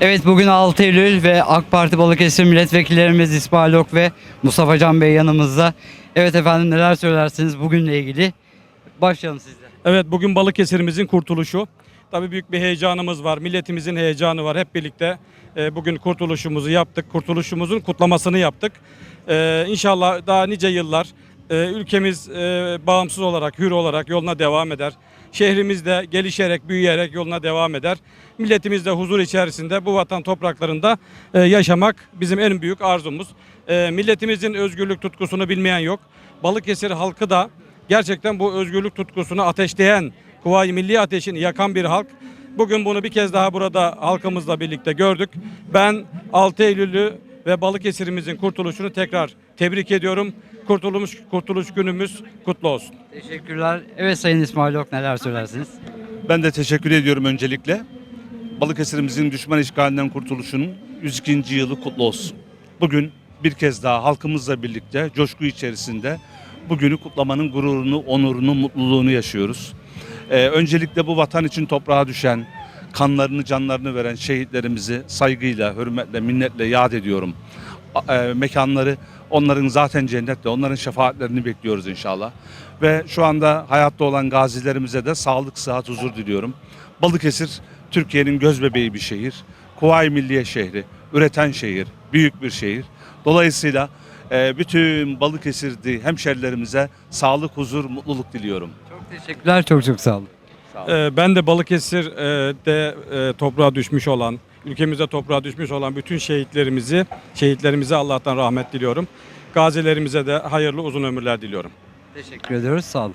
Evet bugün 6 Eylül ve AK Parti Balıkesir milletvekillerimiz İsmail Ok ve Mustafa Can Bey yanımızda. Evet efendim neler söylersiniz bugünle ilgili? Başlayalım sizle. Evet bugün Balıkesir'imizin kurtuluşu. Tabii büyük bir heyecanımız var. Milletimizin heyecanı var. Hep birlikte e, bugün kurtuluşumuzu yaptık. Kurtuluşumuzun kutlamasını yaptık. E, İnşallah daha nice yıllar e, ülkemiz e, bağımsız olarak, hür olarak yoluna devam eder. Şehrimiz de gelişerek, büyüyerek yoluna devam eder. Milletimiz de huzur içerisinde bu vatan topraklarında e, yaşamak bizim en büyük arzumuz. E, Milletimizin özgürlük tutkusunu bilmeyen yok. Balıkesir halkı da gerçekten bu özgürlük tutkusunu ateşleyen, Kuvayi Milli Ateşi'ni yakan bir halk. Bugün bunu bir kez daha burada halkımızla birlikte gördük. Ben 6 Eylül'ü ve Balıkesir'imizin kurtuluşunu tekrar tebrik ediyorum. Kurtuluş, kurtuluş günümüz kutlu olsun. Teşekkürler. Evet Sayın İsmail Ok neler söylersiniz? Ben de teşekkür ediyorum öncelikle. Balıkesir'imizin düşman işgalinden kurtuluşunun 102. yılı kutlu olsun. Bugün bir kez daha halkımızla birlikte coşku içerisinde bugünü kutlamanın gururunu, onurunu, mutluluğunu yaşıyoruz. Ee, öncelikle bu vatan için toprağa düşen, kanlarını, canlarını veren şehitlerimizi saygıyla, hürmetle, minnetle yad ediyorum. A- e, mekanları onların zaten cennetle, onların şefaatlerini bekliyoruz inşallah. Ve şu anda hayatta olan gazilerimize de sağlık, sıhhat, huzur diliyorum. Balıkesir Türkiye'nin gözbebeği bir şehir. Kuvayi Milliye şehri, üreten şehir, büyük bir şehir. Dolayısıyla e, bütün Balıkesir'de hemşerilerimize sağlık, huzur, mutluluk diliyorum. Çok teşekkürler. Çok çok sağ olun. Ee, Ben de Balıkesir'de e, toprağa düşmüş olan, ülkemize toprağa düşmüş olan bütün şehitlerimizi, şehitlerimize Allah'tan rahmet diliyorum. Gazilerimize de hayırlı uzun ömürler diliyorum. Teşekkür ediyoruz. Sağ olun.